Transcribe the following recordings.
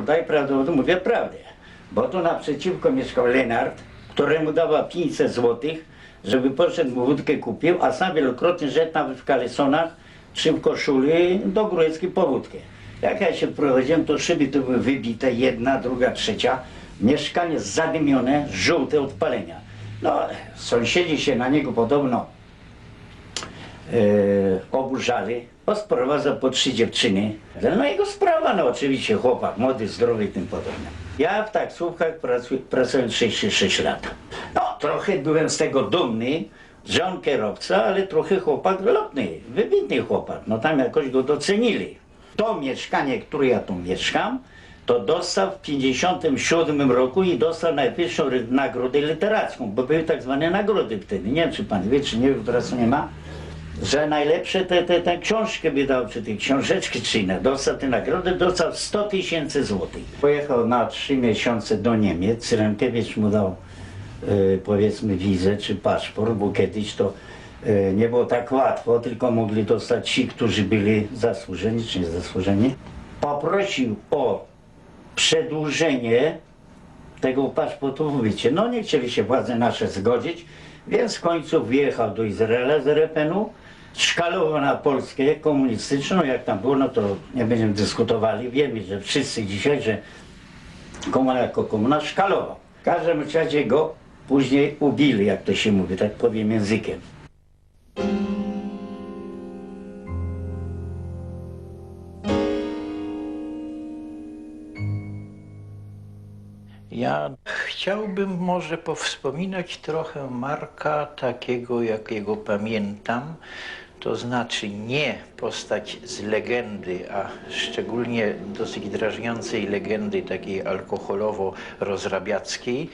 Daj prawdę, mówię prawdę. Bo tu naprzeciwko mieszkał Lenart, któremu dała 500 złotych, żeby poszedł mu wódkę kupił, a sam wielokrotnie szedł nawet w kalesonach czy w koszuli do Grójeckiej po wódkę. Jak ja się prowadziłem, to szyby to były wybite, jedna, druga, trzecia. Mieszkanie zadymione, żółte od palenia. No, sąsiedzi się na niego podobno e, oburzali, sprowadzał po trzy dziewczyny. No jego sprawa, no oczywiście chłopak, młody, zdrowy i tym podobne. Ja w taksówkach pracuję, pracuję 36 lat. No trochę byłem z tego dumny, że on kierowca, ale trochę chłopak lotny, wybitny chłopak. No tam jakoś go docenili. To mieszkanie, które ja tu mieszkam, to dostał w 57 roku i dostał najwyższą nagrodę literacką, bo były tak zwane nagrody wtedy. Nie wiem, czy pan wie, czy nie, teraz nie ma że najlepsze te, te, te książki wydał, czy te książeczki, czy inne. Dostał tę nagrodę, dostał 100 tysięcy złotych. Pojechał na trzy miesiące do Niemiec, Cyrankiewicz mu dał e, powiedzmy wizę czy paszport, bo kiedyś to e, nie było tak łatwo, tylko mogli dostać ci, którzy byli zasłużeni czy niezasłużeni. Poprosił o przedłużenie tego paszportu bycie. No nie chcieli się władze nasze zgodzić, więc w końcu wyjechał do Izraela z RPN-u, szkalował na Polskę komunistyczną, jak tam było, no to nie będziemy dyskutowali. Wiemy, że wszyscy dzisiaj, że komuna jako komuna szkalował. W każdym razie go później ubili, jak to się mówi, tak powiem językiem. Ja chciałbym może powspominać trochę Marka takiego, jakiego pamiętam. To znaczy nie postać z legendy, a szczególnie dosyć drażniącej legendy takiej alkoholowo-rozrabiackiej,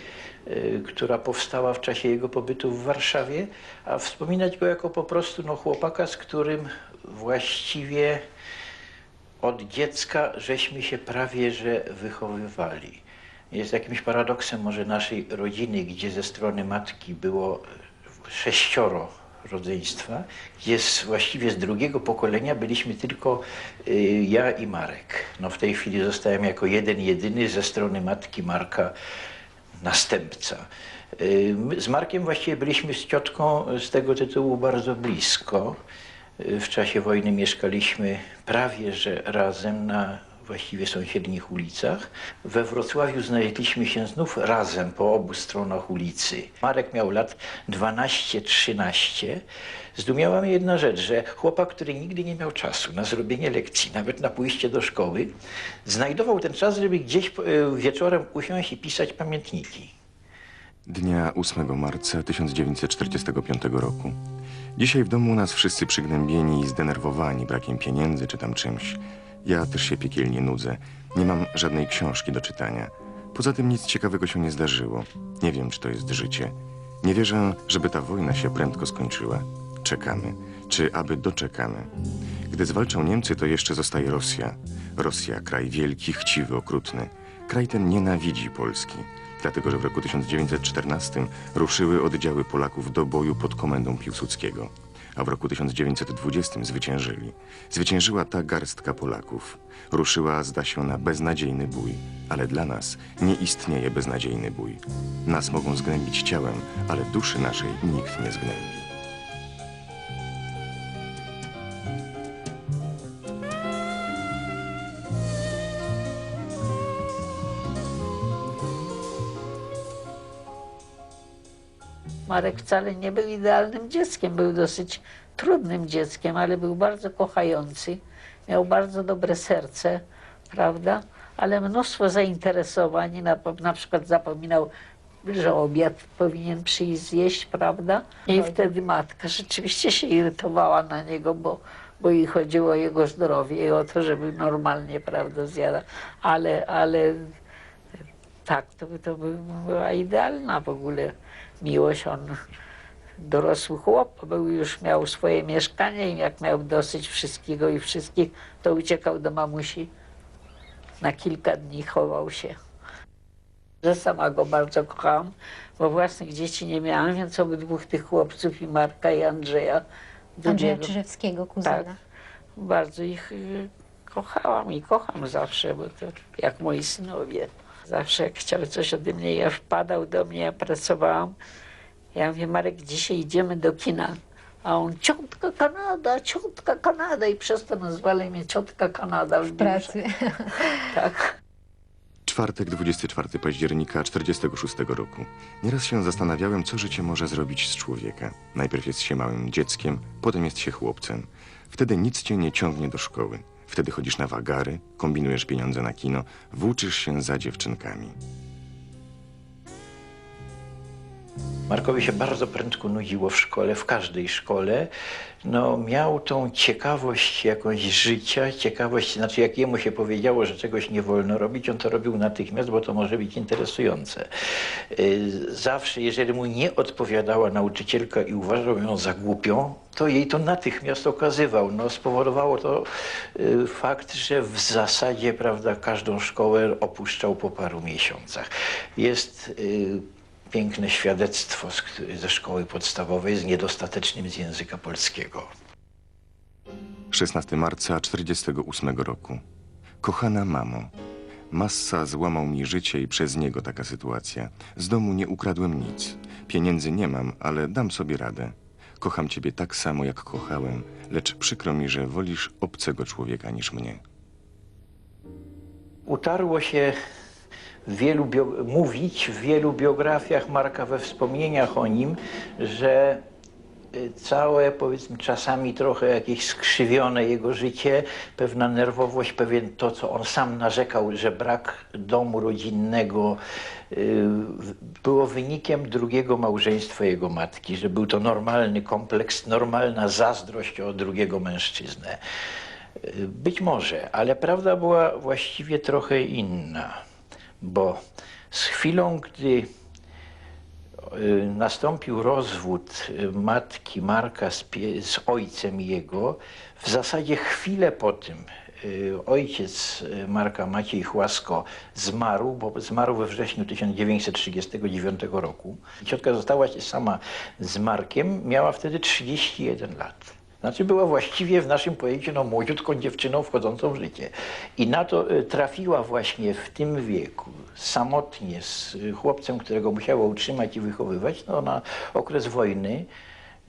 y, która powstała w czasie jego pobytu w Warszawie, a wspominać go jako po prostu no, chłopaka, z którym właściwie od dziecka żeśmy się prawie że wychowywali. Jest jakimś paradoksem może naszej rodziny, gdzie ze strony matki było sześcioro rodzeństwa, gdzie z, właściwie z drugiego pokolenia byliśmy tylko y, ja i Marek. No w tej chwili zostałem jako jeden jedyny ze strony matki Marka następca. Y, Z Markiem właściwie byliśmy z ciotką z tego tytułu bardzo blisko. Y, W czasie wojny mieszkaliśmy prawie że razem na właściwie sąsiednich ulicach. We Wrocławiu znaleźliśmy się znów razem po obu stronach ulicy. Marek miał lat 12-13. Zdumiała mnie jedna rzecz, że chłopak, który nigdy nie miał czasu na zrobienie lekcji, nawet na pójście do szkoły, znajdował ten czas, żeby gdzieś e, wieczorem usiąść i pisać pamiętniki. Dnia 8 marca 1945 roku. Dzisiaj w domu nas wszyscy przygnębieni i zdenerwowani brakiem pieniędzy czy tam czymś. Ja też się piekielnie nudzę. Nie mam żadnej książki do czytania. Poza tym nic ciekawego się nie zdarzyło. Nie wiem, czy to jest życie. Nie wierzę, żeby ta wojna się prędko skończyła. Czekamy. Czy aby doczekamy. Gdy zwalczą Niemcy, to jeszcze zostaje Rosja. Rosja, kraj wielki, chciwy, okrutny. Kraj ten nienawidzi Polski, dlatego że w roku 1914 ruszyły oddziały Polaków do boju pod komendą Piłsudskiego, a w roku 1920 zwyciężyli. Zwyciężyła ta garstka Polaków. Ruszyła, zda się, na beznadziejny bój, ale dla nas nie istnieje beznadziejny bój. Nas mogą zgnębić ciałem, ale duszy naszej nikt nie zgnębi. Marek wcale nie był idealnym dzieckiem, był dosyć trudnym dzieckiem, ale był bardzo kochający, miał bardzo dobre serce, prawda? Ale mnóstwo zainteresowań, na, na przykład zapominał, że obiad powinien przyjść zjeść, prawda? I wtedy matka rzeczywiście się irytowała na niego, bo, bo jej chodziło o jego zdrowie i o to, żeby normalnie, prawda, zjadał. Ale, ale tak, to, to by była idealna w ogóle miłość. On dorosły chłop, był już miał swoje mieszkanie i jak miał dosyć wszystkiego i wszystkich, to uciekał do mamusi. Na kilka dni chował się. Że sama go bardzo kochałam, bo własnych dzieci nie miałam, więc obydwóch tych chłopców, i Marka, i Andrzeja, Andrzeja Czyżewskiego, kuzyna. tak, bardzo ich y, kochałam i kocham zawsze, bo to jak moi synowie. Zawsze jak chciał coś ode mnie, ja wpadał do mnie, ja pracowałam. Ja mówię, Marek, dzisiaj idziemy do kina. A on, ciotka Kanada, ciotka Kanada. I przez to nazwali mnie ciotka Kanada. w pracy. Tak. Czwartek, 24 października 46 roku. Nieraz się zastanawiałem, co życie może zrobić z człowieka. Najpierw jest się małym dzieckiem, potem jest się chłopcem. Wtedy nic cię nie ciągnie do szkoły. Wtedy chodzisz na wagary, kombinujesz pieniądze na kino, włóczysz się za dziewczynkami. Markowi się bardzo prędko nudziło w szkole, w każdej szkole. No, miał tą ciekawość jakąś życia, ciekawość, znaczy jak jemu się powiedziało, że czegoś nie wolno robić, on to robił natychmiast, bo to może być interesujące. Y, Zawsze, jeżeli mu nie odpowiadała nauczycielka i uważał ją za głupią, to jej to natychmiast okazywał. No, spowodowało to y, fakt, że w zasadzie prawda, każdą szkołę opuszczał po paru miesiącach. Jest y, piękne świadectwo z, ze szkoły podstawowej z niedostatecznym z języka polskiego. 16 marca 48 roku. Kochana mamo, Massa złamał mi życie i przez niego taka sytuacja. Z domu nie ukradłem nic. Pieniędzy nie mam, ale dam sobie radę. Kocham ciebie tak samo, jak kochałem, lecz przykro mi, że wolisz obcego człowieka niż mnie. Utarło się wielu mówić w wielu biografiach Marka we wspomnieniach o nim, że y, całe, powiedzmy, czasami trochę jakieś skrzywione jego życie, pewna nerwowość, pewien to, co on sam narzekał, że brak domu rodzinnego y, było wynikiem drugiego małżeństwa jego matki, że był to normalny kompleks, normalna zazdrość o drugiego mężczyznę. Y, Być może, ale prawda była właściwie trochę inna, bo z chwilą, gdy y, nastąpił rozwód y, matki Marka z, z ojcem jego, w zasadzie chwilę po tym y, ojciec Marka Maciej Chłasko zmarł, bo zmarł we wrześniu 1939 roku. Ciotka została sama z Markiem, miała wtedy 31 lat. Znaczy była właściwie w naszym pojęciu no, młodziutką dziewczyną wchodzącą w życie. I na to y, trafiła właśnie w tym wieku, samotnie z y, chłopcem, którego musiała utrzymać i wychowywać, no, na okres wojny,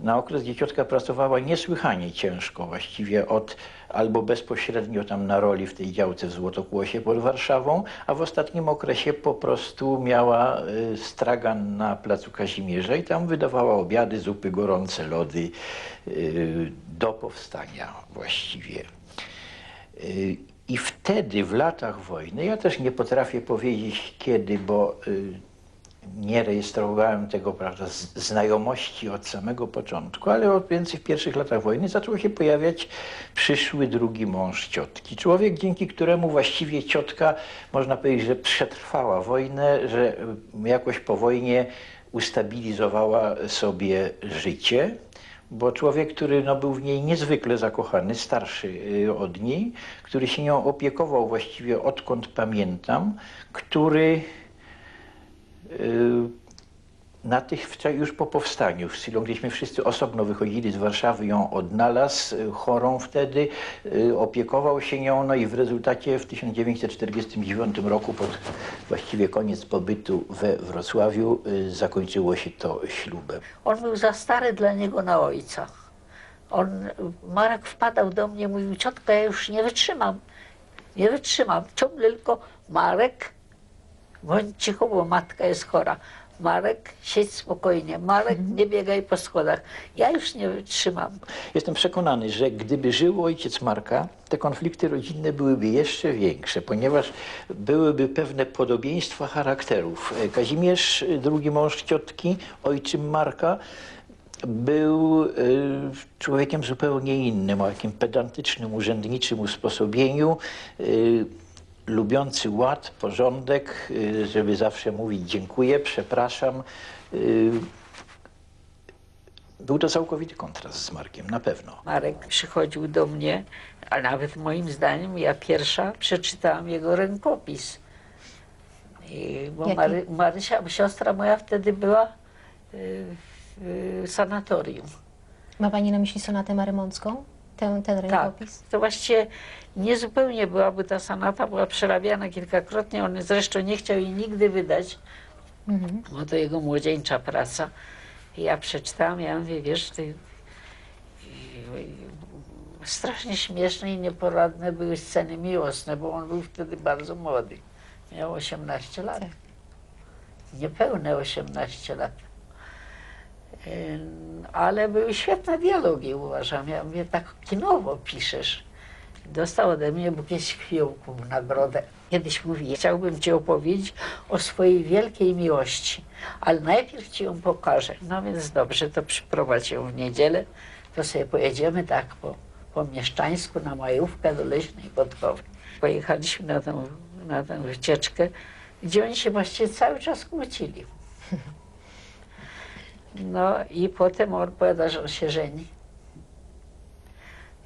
na okres, gdzie ciotka pracowała niesłychanie ciężko, właściwie od albo bezpośrednio tam na roli w tej działce w Złotokłosie pod Warszawą, a w ostatnim okresie po prostu miała y, stragan na placu Kazimierza i tam wydawała obiady, zupy gorące, lody y, do powstania właściwie. Y, I wtedy, w latach wojny, ja też nie potrafię powiedzieć kiedy, bo nie rejestrowałem tego, prawda, znajomości od samego początku, ale od więcej w pierwszych latach wojny zaczął się pojawiać przyszły drugi mąż ciotki. Człowiek, dzięki któremu właściwie ciotka, można powiedzieć, że przetrwała wojnę, że jakoś po wojnie ustabilizowała sobie życie bo człowiek, który no, był w niej niezwykle zakochany, starszy y, od niej, który się nią opiekował właściwie odkąd pamiętam, który na tych, już po powstaniu, w chwilą, gdyśmy wszyscy osobno wychodzili z Warszawy, ją odnalazł, y, chorą wtedy, y, opiekował się nią, no i w rezultacie w 1949 roku, pod właściwie koniec pobytu we Wrocławiu, y, zakończyło się to ślubem. On był za stary dla niego na ojca. On, Marek wpadał do mnie, mówił, ciotka, ja już nie wytrzymam. Nie wytrzymam. Ciągle tylko Marek, bądź cicho, bo matka jest chora. Marek, siedź spokojnie. Marek, nie biegaj po schodach. Ja już nie wytrzymam. Jestem przekonany, że gdyby żył ojciec Marka, te konflikty rodzinne byłyby jeszcze większe, ponieważ byłyby pewne podobieństwa charakterów. Kazimierz, drugi mąż ciotki, ojczym Marka, był e, człowiekiem zupełnie innym, o jakim pedantycznym, urzędniczym usposobieniu, e, lubiący ład, porządek, e, żeby zawsze mówić dziękuję, przepraszam. E, Był to całkowity kontrast z Markiem, na pewno. Marek przychodził do mnie, a nawet moim zdaniem ja pierwsza przeczytałam jego rękopis. I, bo? Mary, Marysia, siostra moja wtedy była y, w y, sanatorium. Ma Pani na myśli sonatę marymącką? Ten, ten Tak, rękopis? to właściwie niezupełnie byłaby ta sonata, była przerabiana kilkakrotnie. On zresztą nie chciał jej nigdy wydać, Mhm. bo to jego młodzieńcza praca. Ja przeczytałam, ja mówię, wiesz, ty... strasznie śmieszne i nieporadne były sceny miłosne, bo on był wtedy bardzo młody. Miał 18 lat. Tak. Niepełne 18 lat. Ale były świetne dialogi, uważam. Ja mówię, tak kinowo piszesz. Dostał ode mnie bukiet fiołków w nagrodę. Kiedyś mówi, chciałbym ci opowiedzieć o swojej wielkiej miłości, ale najpierw ci ją pokażę. No więc dobrze, to przyprowadź ją w niedzielę, to sobie pojedziemy tak po, po mieszczańsku na majówkę do Leśnej Podkowy. Pojechaliśmy na tę, na tę wycieczkę, gdzie oni się właściwie cały czas kłócili. No i potem on powiada, że on się żeni.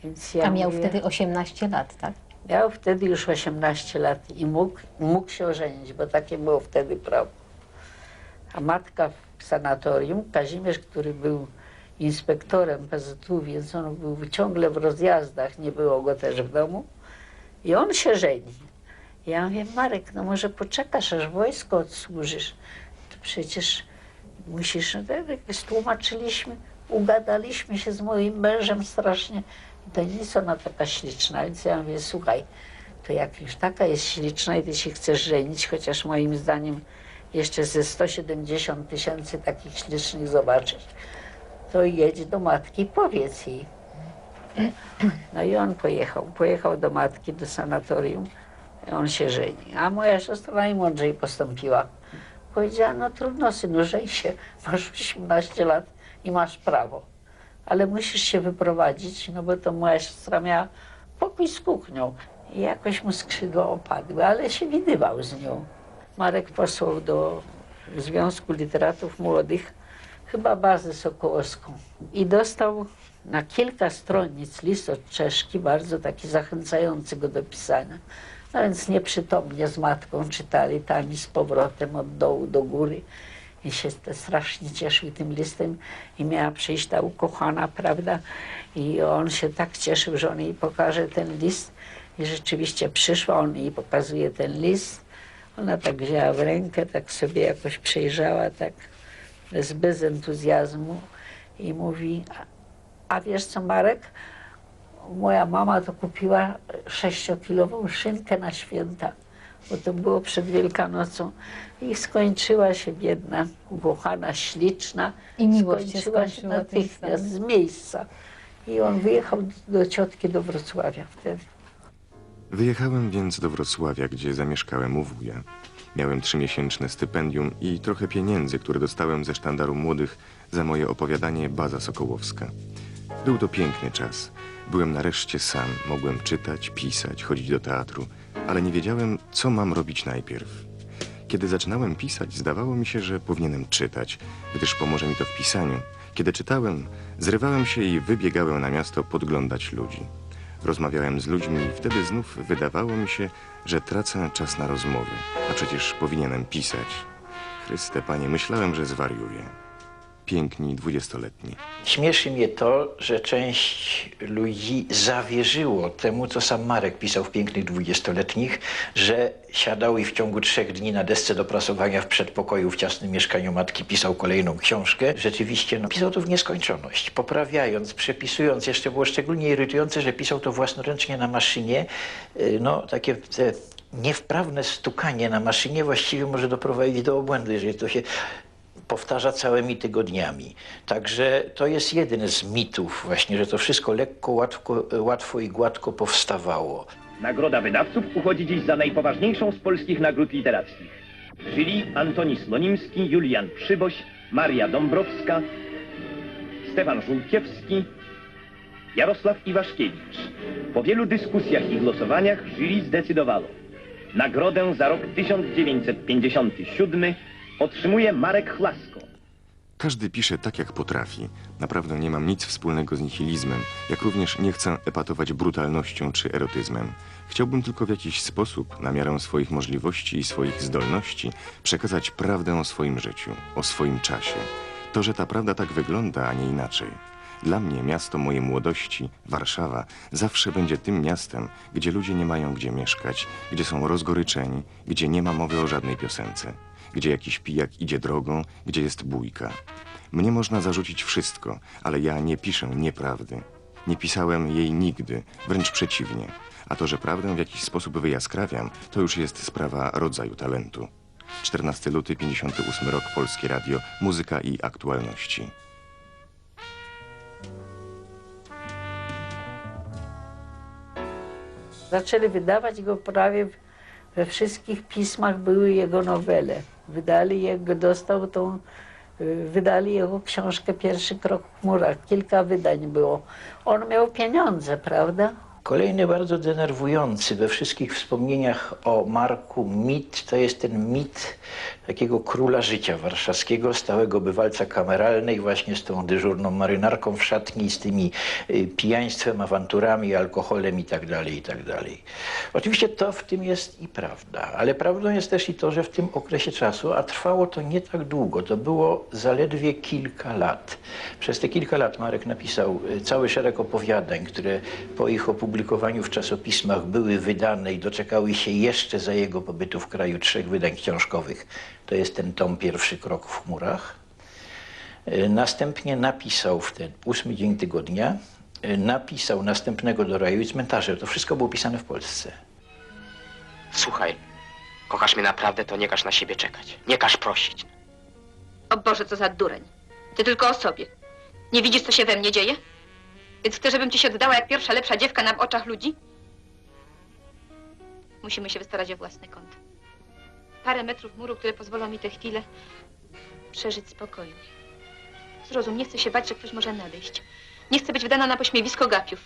Więc ja A miał mówię- wtedy 18 lat, tak? Miał wtedy już 18 lat i mógł, mógł się ożenić, bo takie było wtedy prawo. A matka w sanatorium, Kazimierz, który był inspektorem PZU, więc on był ciągle w rozjazdach, nie było go też w domu. I on się żeni. Ja mówię, Marek, no może poczekasz, aż wojsko odsłużysz. To przecież musisz, jak stłumaczyliśmy, ugadaliśmy się z moim mężem strasznie. I to nic ona taka śliczna, więc ja mówię, słuchaj, to jak już taka jest śliczna i ty się chcesz żenić, chociaż moim zdaniem jeszcze ze 170 tysięcy takich ślicznych zobaczysz, to jedź do matki powiedz jej. No i on pojechał. Pojechał do matki, do sanatorium. On się żeni. A moja siostra najmądrzej postąpiła. Powiedziała, no trudno synu, żeń się. Masz 18 lat i masz prawo. Ale musisz się wyprowadzić, no bo to moja siostra miała pokój z kuchnią. I jakoś mu skrzydła opadły, ale się widywał z nią. Marek posłał do Związku Literatów Młodych chyba bazę sokołowską i dostał na kilka stronnic list od Czeszki, bardzo taki zachęcający go do pisania. No więc nieprzytomnie z matką czytali tam i z powrotem od dołu do góry. I się strasznie cieszył tym listem. I miała przyjść ta ukochana, prawda? I on się tak cieszył, że on jej pokaże ten list. I rzeczywiście przyszła, on jej pokazuje ten list. Ona tak wzięła w rękę, tak sobie jakoś przejrzała, tak bez, bez entuzjazmu. I mówi, a, a wiesz co Marek, moja mama to kupiła sześciokilową szynkę na święta, bo to było przed Wielkanocą i skończyła się biedna, ukochana, śliczna. I miłość się skończyła się natychmiast z miejsca. I on wyjechał do ciotki do Wrocławia wtedy. Wyjechałem więc do Wrocławia, gdzie zamieszkałem u wuja. Miałem trzymiesięczne stypendium i trochę pieniędzy, które dostałem ze sztandaru młodych za moje opowiadanie Baza Sokołowska. Był to piękny czas. Byłem nareszcie sam, mogłem czytać, pisać, chodzić do teatru, ale nie wiedziałem, co mam robić najpierw. Kiedy zaczynałem pisać, zdawało mi się, że powinienem czytać, gdyż pomoże mi to w pisaniu. Kiedy czytałem, zrywałem się i wybiegałem na miasto podglądać ludzi. Rozmawiałem z ludźmi i wtedy znów wydawało mi się, że tracę czas na rozmowy, a przecież powinienem pisać. Chryste, panie, myślałem, że zwariuję. Piękni dwudziestoletni. Śmieszy mnie to, że część ludzi zawierzyło temu, co sam Marek pisał w Pięknych Dwudziestoletnich, że siadał i w ciągu trzech dni na desce do prasowania w przedpokoju w ciasnym mieszkaniu matki pisał kolejną książkę. Rzeczywiście no, pisał to w nieskończoność, poprawiając, przepisując. Jeszcze było szczególnie irytujące, że pisał to własnoręcznie na maszynie. Yy, No, takie te niewprawne stukanie na maszynie właściwie może doprowadzić do obłędu, jeżeli to się powtarza całymi tygodniami. Także to jest jeden z mitów właśnie, że to wszystko lekko, łatwo, łatwo i gładko powstawało. Nagroda wydawców uchodzi dziś za najpoważniejszą z polskich nagród literackich. Żyli Antoni Slonimski, Julian Przyboś, Maria Dąbrowska, Stefan Żółkiewski, Jarosław Iwaszkiewicz. Po wielu dyskusjach i głosowaniach jury zdecydowało. Nagrodę za rok 1957 otrzymuje Marek Chlasko. Każdy pisze tak, jak potrafi. Naprawdę nie mam nic wspólnego z nihilizmem, jak również nie chcę epatować brutalnością czy erotyzmem. Chciałbym tylko w jakiś sposób, na miarę swoich możliwości i swoich zdolności, przekazać prawdę o swoim życiu, o swoim czasie. To, że ta prawda tak wygląda, a nie inaczej. Dla mnie miasto mojej młodości, Warszawa, zawsze będzie tym miastem, gdzie ludzie nie mają gdzie mieszkać, gdzie są rozgoryczeni, gdzie nie ma mowy o żadnej piosence, gdzie jakiś pijak idzie drogą, gdzie jest bójka. Mnie można zarzucić wszystko, ale ja nie piszę nieprawdy. Nie pisałem jej nigdy, wręcz przeciwnie. A to, że prawdę w jakiś sposób wyjaskrawiam, to już jest sprawa rodzaju talentu. 14 luty 58 rok Polskie Radio, muzyka i aktualności. Zaczęli wydawać go prawie we wszystkich pismach były jego nowele. Wydali jego, dostał tą, y, wydali jego książkę Pierwszy krok w chmurach. Kilka wydań było. On miał pieniądze, prawda? Kolejny bardzo denerwujący we wszystkich wspomnieniach o Marku mit to jest ten mit takiego króla życia warszawskiego, stałego bywalca kameralnej, właśnie z tą dyżurną marynarką w szatni, z tymi y, pijaństwem, awanturami, alkoholem i tak dalej, i tak. Oczywiście to w tym jest i prawda, ale prawdą jest też i to, że w tym okresie czasu, a trwało to nie tak długo, to było zaledwie kilka lat. Przez te kilka lat Marek napisał y, cały szereg opowiadań, które po ich opublikowaniu w czasopismach były wydane i doczekały się jeszcze za jego pobytu w kraju trzech wydań książkowych. To jest ten tom Pierwszy krok w chmurach. Y, Następnie napisał w ten ósmy dzień tygodnia, y, napisał następnego do raju i cmentarze. To wszystko było pisane w Polsce. Słuchaj, kochasz mnie naprawdę, to nie każ na siebie czekać. Nie każ prosić. O Boże, co za dureń. Ty tylko o sobie. Nie widzisz, co się we mnie dzieje? Więc chcesz, żebym ci się oddała jak pierwsza lepsza dziewka na oczach ludzi? Musimy się wystarać o własny kąt. Parę metrów muru, które pozwolą mi tę chwilę przeżyć spokojnie. Zrozum, nie chcę się bać, że ktoś może nadejść. Nie chcę być wydana na pośmiewisko gapiów.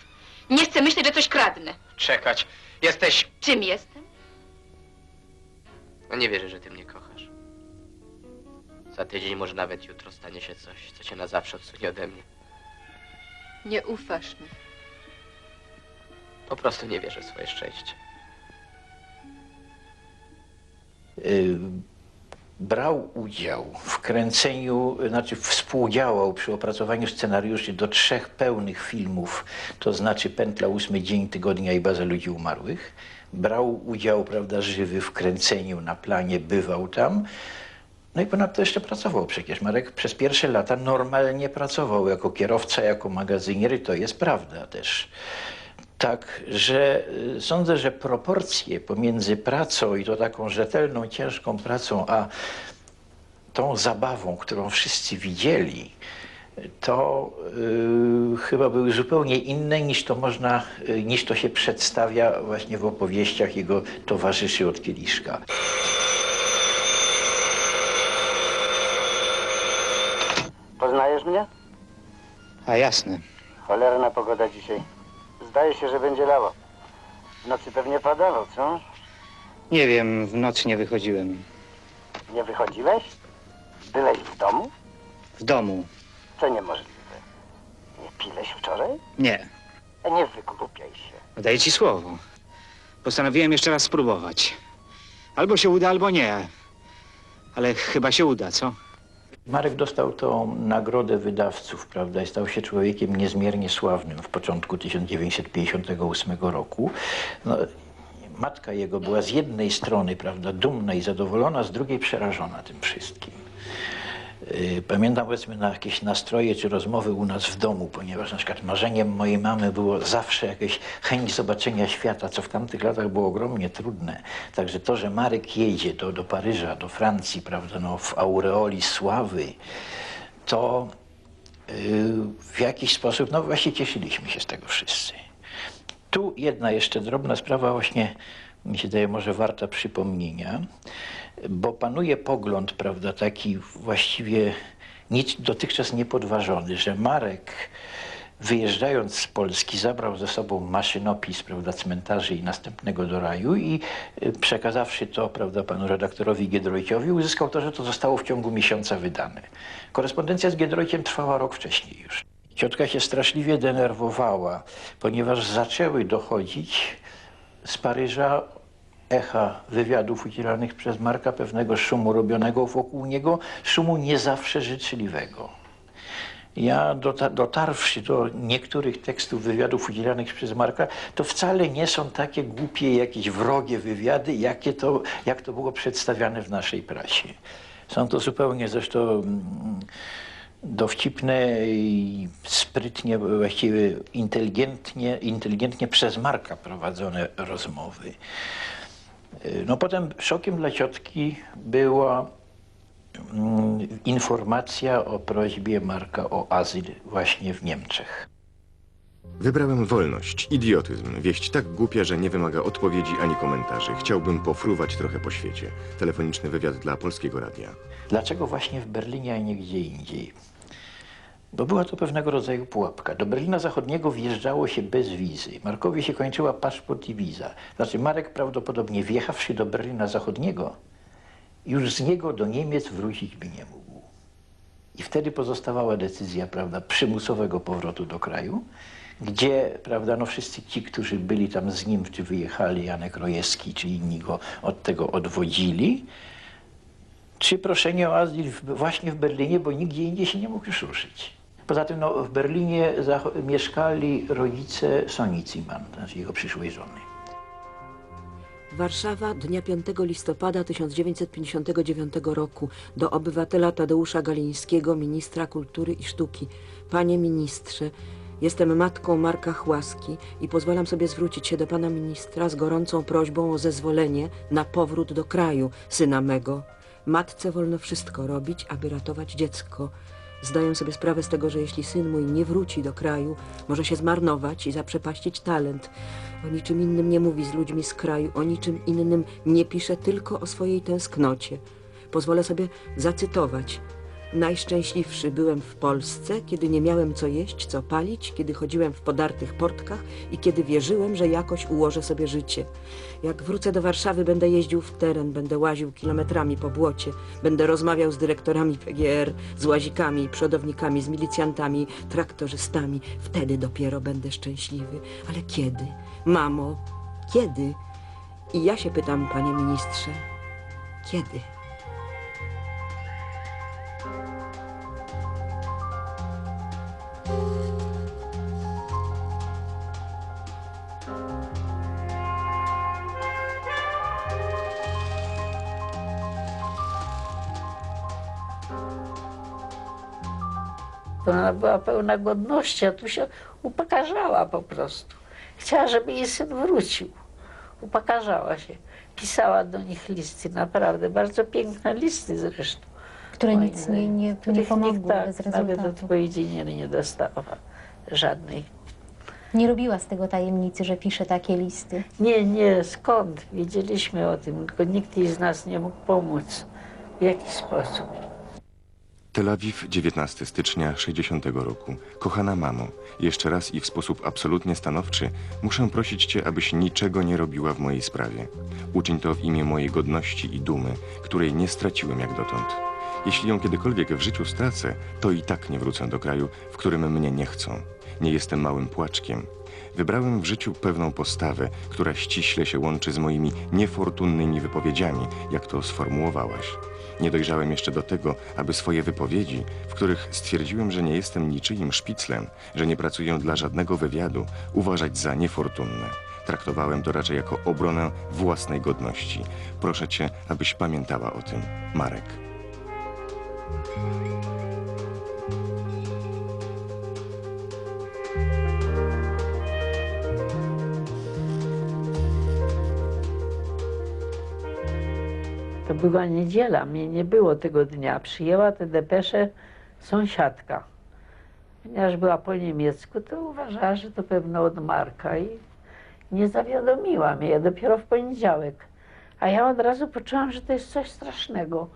Nie chcę myśleć, że coś kradnę. Czekać. Jesteś... Czym jestem? No nie wierzę, że ty mnie kochasz. Za tydzień, może nawet jutro stanie się coś, co cię na zawsze odsunie ode mnie. Nie ufasz mi. Po prostu nie wierzę w swoje szczęście. y, brał udział w kręceniu, znaczy współdziałał przy opracowaniu scenariuszy do trzech pełnych filmów, to znaczy Pętla Ósmy Dzień Tygodnia i Baza Ludzi Umarłych. Brał udział, prawda, żywy w kręceniu na planie, bywał tam. No i ponadto jeszcze pracował przecież. Marek przez pierwsze lata normalnie pracował jako kierowca, jako magazynier i to jest prawda też. Tak, że y, sądzę, że proporcje pomiędzy pracą i to taką rzetelną, ciężką pracą, a tą zabawą, którą wszyscy widzieli, to y, chyba były zupełnie inne niż to można, y, niż to się przedstawia właśnie w opowieściach jego towarzyszy od Kieliszka. Poznajesz mnie? A jasne. Cholerna pogoda dzisiaj. Zdaje się, że będzie lało. W nocy pewnie padało, co? Nie wiem, w nocy nie wychodziłem. Nie wychodziłeś? Byłeś w domu? W domu. To niemożliwe. Nie piłeś wczoraj? Nie. E, Nie wygłupiaj się. Daję ci słowo. Postanowiłem jeszcze raz spróbować. Albo się uda, albo nie. Ale chyba się uda, co? Marek dostał tą nagrodę wydawców, prawda, i stał się człowiekiem niezmiernie sławnym w początku 1958 roku. No, matka jego była z jednej strony, prawda, dumna i zadowolona, z drugiej przerażona tym wszystkim. Yy, Pamiętam powiedzmy na jakieś nastroje czy rozmowy u nas w domu, ponieważ na przykład marzeniem mojej mamy było zawsze jakaś chęć zobaczenia świata, co w tamtych latach było ogromnie trudne. Także to, że Marek jedzie do, do Paryża, do Francji, prawda, no, w aureoli sławy, to yy, w jakiś sposób, no właśnie cieszyliśmy się z tego wszyscy. Tu jedna jeszcze drobna sprawa właśnie, mi się daje może warta przypomnienia, bo panuje pogląd, prawda, taki właściwie nic dotychczas niepodważony, że Marek wyjeżdżając z Polski zabrał ze sobą maszynopis, prawda, cmentarzy i następnego do raju i y, przekazawszy to, prawda, panu redaktorowi Giedroyciowi, uzyskał to, że to zostało w ciągu miesiąca wydane. Korespondencja z Giedroyciem trwała rok wcześniej już. Ciotka się straszliwie denerwowała, ponieważ zaczęły dochodzić z Paryża echa wywiadów udzielanych przez Marka pewnego szumu robionego wokół niego, szumu nie zawsze życzliwego. Ja dota- dotarwszy do niektórych tekstów wywiadów udzielanych przez Marka, to wcale nie są takie głupie, jakieś wrogie wywiady, jakie to, jak to było przedstawiane w naszej prasie. Są to zupełnie zresztą mm, dowcipne i sprytnie, właściwie inteligentnie, inteligentnie przez Marka prowadzone rozmowy. Y, No potem szokiem dla ciotki była mm, informacja o prośbie Marka o azyl właśnie w Niemczech. Wybrałem wolność, idiotyzm, wieść tak głupia, że nie wymaga odpowiedzi ani komentarzy. Chciałbym pofruwać trochę po świecie. Telefoniczny wywiad dla Polskiego Radia. Dlaczego właśnie w Berlinie, a nie gdzie indziej? Bo była to pewnego rodzaju pułapka. Do Berlina Zachodniego wjeżdżało się bez wizy. Markowi się kończyła paszport i wiza. Znaczy Marek prawdopodobnie wjechawszy do Berlina Zachodniego, już z niego do Niemiec wrócić by nie mógł. I wtedy pozostawała decyzja, prawda, przymusowego powrotu do kraju, gdzie, prawda, no wszyscy ci, którzy byli tam z nim, czy wyjechali, Janek Rojewski, czy inni go od tego odwodzili, czy proszenie o azyl właśnie w Berlinie, bo nigdzie indziej się nie mógł już ruszyć. Poza tym no, w Berlinie mieszkali rodzice Soni Ziman, znaczy jego przyszłej żony. Warszawa dnia 5 listopada 1959 roku do obywatela Tadeusza Galińskiego, ministra kultury i sztuki. Panie ministrze, jestem matką Marka Chłaski i pozwalam sobie zwrócić się do pana ministra z gorącą prośbą o zezwolenie na powrót do kraju syna mego. Matce wolno wszystko robić, aby ratować dziecko. Zdaję sobie sprawę z tego, że jeśli syn mój nie wróci do kraju, może się zmarnować i zaprzepaścić talent. O niczym innym nie mówi z ludźmi z kraju, o niczym innym nie pisze, tylko o swojej tęsknocie. Pozwolę sobie zacytować. Najszczęśliwszy byłem w Polsce, kiedy nie miałem co jeść, co palić, kiedy chodziłem w podartych portkach i kiedy wierzyłem, że jakoś ułożę sobie życie. Jak wrócę do Warszawy, będę jeździł w teren, będę łaził kilometrami po błocie, będę rozmawiał z dyrektorami PGR, z łazikami, przodownikami, z milicjantami, traktorzystami. Wtedy dopiero będę szczęśliwy. Ale kiedy? Mamo, kiedy? I ja się pytam, panie ministrze, kiedy? Ona była pełna godności, a tu się upakarzała po prostu. Chciała, żeby jej syn wrócił. Upakarzała się. Pisała do nich listy, naprawdę bardzo piękne listy zresztą. Które Moim nic nie, nie, nie pomogły tak, bez nawet odpowiedzi nie, nie dostała żadnej. Nie robiła z tego tajemnicy, że pisze takie listy. Nie, nie, skąd? Wiedzieliśmy o tym, tylko nikt z nas nie mógł pomóc. W jaki sposób? Tel Awiw, 19 stycznia 60 roku. Kochana mamo, jeszcze raz i w sposób absolutnie stanowczy muszę prosić Cię, abyś niczego nie robiła w mojej sprawie. Uczyń to w imię mojej godności i dumy, której nie straciłem jak dotąd. Jeśli ją kiedykolwiek w życiu stracę, to i tak nie wrócę do kraju, w którym mnie nie chcą. Nie jestem małym płaczkiem. Wybrałem w życiu pewną postawę, która ściśle się łączy z moimi niefortunnymi wypowiedziami, jak to sformułowałaś. Nie dojrzałem jeszcze do tego, aby swoje wypowiedzi, w których stwierdziłem, że nie jestem niczyim szpiclem, że nie pracuję dla żadnego wywiadu, uważać za niefortunne. Traktowałem to raczej jako obronę własnej godności. Proszę cię, abyś pamiętała o tym. Marek. Była niedziela, mnie nie było tego dnia. Przyjęła tę depeszę sąsiadka. Ponieważ była po niemiecku, to uważała, że to pewno od Marka i nie zawiadomiła mnie. Ja dopiero w poniedziałek. A ja od razu poczułam, że to jest coś strasznego.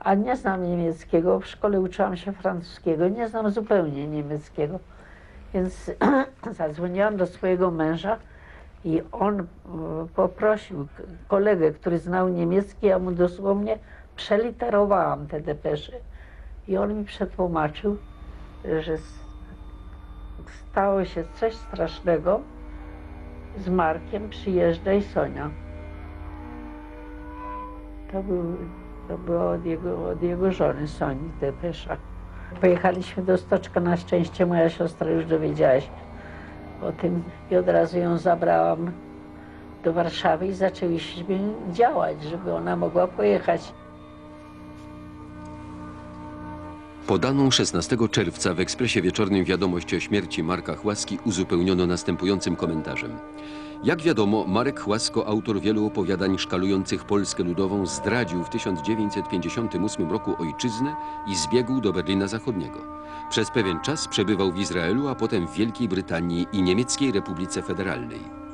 A nie znam niemieckiego, w szkole uczyłam się francuskiego, nie znam zupełnie niemieckiego. Więc zadzwoniłam do swojego męża i on e, poprosił kolegę, który znał niemiecki, ja mu dosłownie przeliterowałam te depesze. I on mi przetłumaczył, że stało się coś strasznego z Markiem, przyjeżdża i Sonia. To, był, to było od jego, od jego żony Soni depesza. Pojechaliśmy do Stoczka, na szczęście moja siostra już dowiedziała się o tym i od razu ją zabrałam do Warszawy i zaczęliśmy działać, żeby ona mogła pojechać. Podaną 16 czerwca w ekspresie wieczornym wiadomość o śmierci Marka Chłaski uzupełniono następującym komentarzem. Jak wiadomo, Marek Chłasko, autor wielu opowiadań szkalujących Polskę Ludową, zdradził w 1958 roku ojczyznę i zbiegł do Berlina Zachodniego. Przez pewien czas przebywał w Izraelu, a potem w Wielkiej Brytanii i Niemieckiej Republice Federalnej.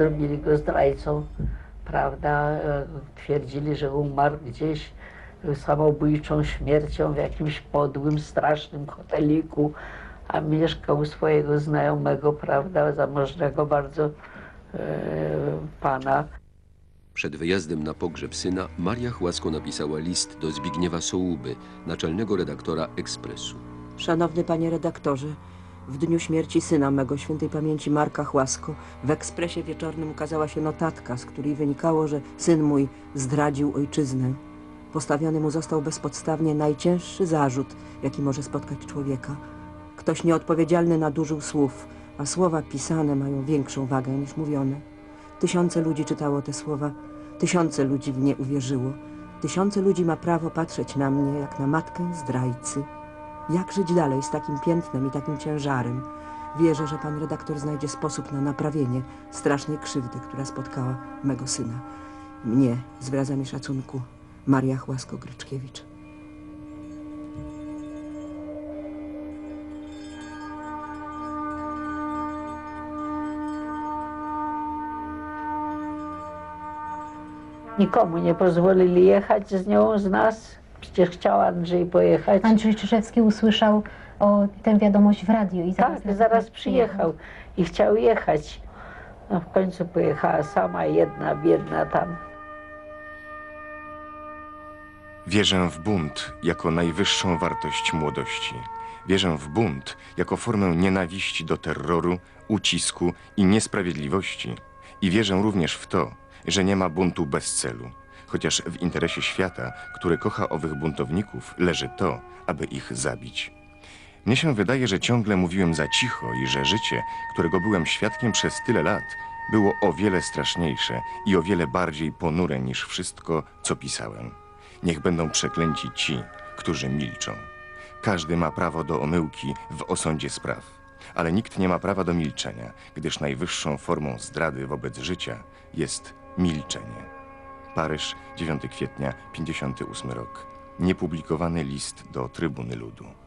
Zrobili go zdrajcą, prawda? E, Twierdzili, że umarł gdzieś samobójczą śmiercią w jakimś podłym, strasznym hoteliku, a mieszkał u swojego znajomego, prawda, zamożnego bardzo e, pana. Przed wyjazdem na pogrzeb syna Maria Chłasko napisała list do Zbigniewa Sołuby, naczelnego redaktora Ekspresu. Szanowny panie redaktorze, w dniu śmierci syna mego świętej pamięci Marka Chłasko w ekspresie wieczornym ukazała się notatka, z której wynikało, że syn mój zdradził ojczyznę. Postawiony mu został bezpodstawnie najcięższy zarzut, jaki może spotkać człowieka. Ktoś nieodpowiedzialny nadużył słów, a słowa pisane mają większą wagę niż mówione. Tysiące ludzi czytało te słowa, tysiące ludzi w nie uwierzyło. Tysiące ludzi ma prawo patrzeć na mnie jak na matkę zdrajcy. Jak żyć dalej z takim piętnem i takim ciężarem? Wierzę, że pan redaktor znajdzie sposób na naprawienie strasznej krzywdy, która spotkała mego syna. Mnie z wyrazami szacunku Maria Chłasko-Gryczkiewicz. Nikomu nie pozwolili jechać z nią, z nas. Przecież chciał Andrzej pojechać. Andrzej Czyżewski usłyszał o tę wiadomość w radiu i zaraz, Tak, zaraz przyjechał i chciał jechać. No w końcu pojechała sama, jedna, biedna tam. Wierzę w bunt jako najwyższą wartość młodości. Wierzę w bunt jako formę nienawiści do terroru, ucisku i niesprawiedliwości. I wierzę również w to, że nie ma buntu bez celu. Chociaż w interesie świata, który kocha owych buntowników, leży to, aby ich zabić. Mnie się wydaje, że ciągle mówiłem za cicho i że życie, którego byłem świadkiem przez tyle lat, było o wiele straszniejsze i o wiele bardziej ponure niż wszystko, co pisałem. Niech będą przeklęci ci, którzy milczą. Każdy ma prawo do omyłki w osądzie spraw, ale nikt nie ma prawa do milczenia, gdyż najwyższą formą zdrady wobec życia jest milczenie. Paryż, 9 kwietnia 58 rok. Niepublikowany list do Trybuny Ludu.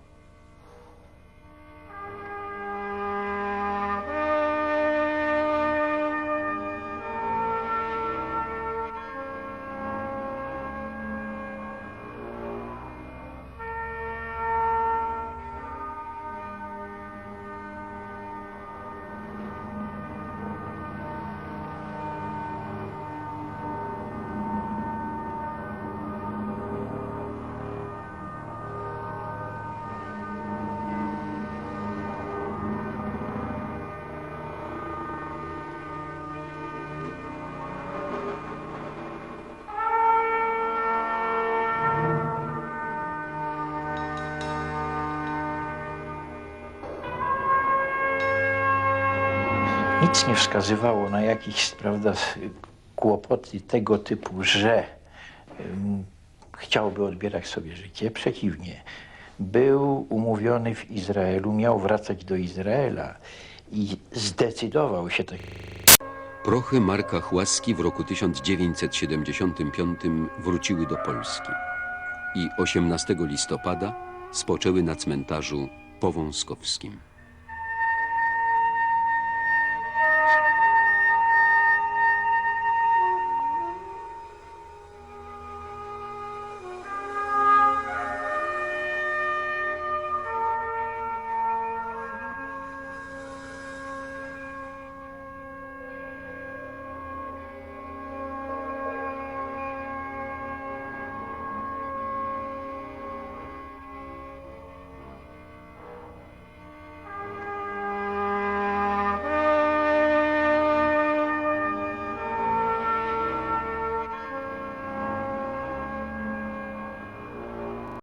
Nic nie wskazywało na jakieś prawda, kłopoty tego typu, że ym, chciałby odbierać sobie życie. Przeciwnie, był umówiony w Izraelu, miał wracać do Izraela i zdecydował się tak. Prochy Marka Chłaski w roku 1975 wróciły do Polski i 18 listopada spoczęły na cmentarzu powązkowskim.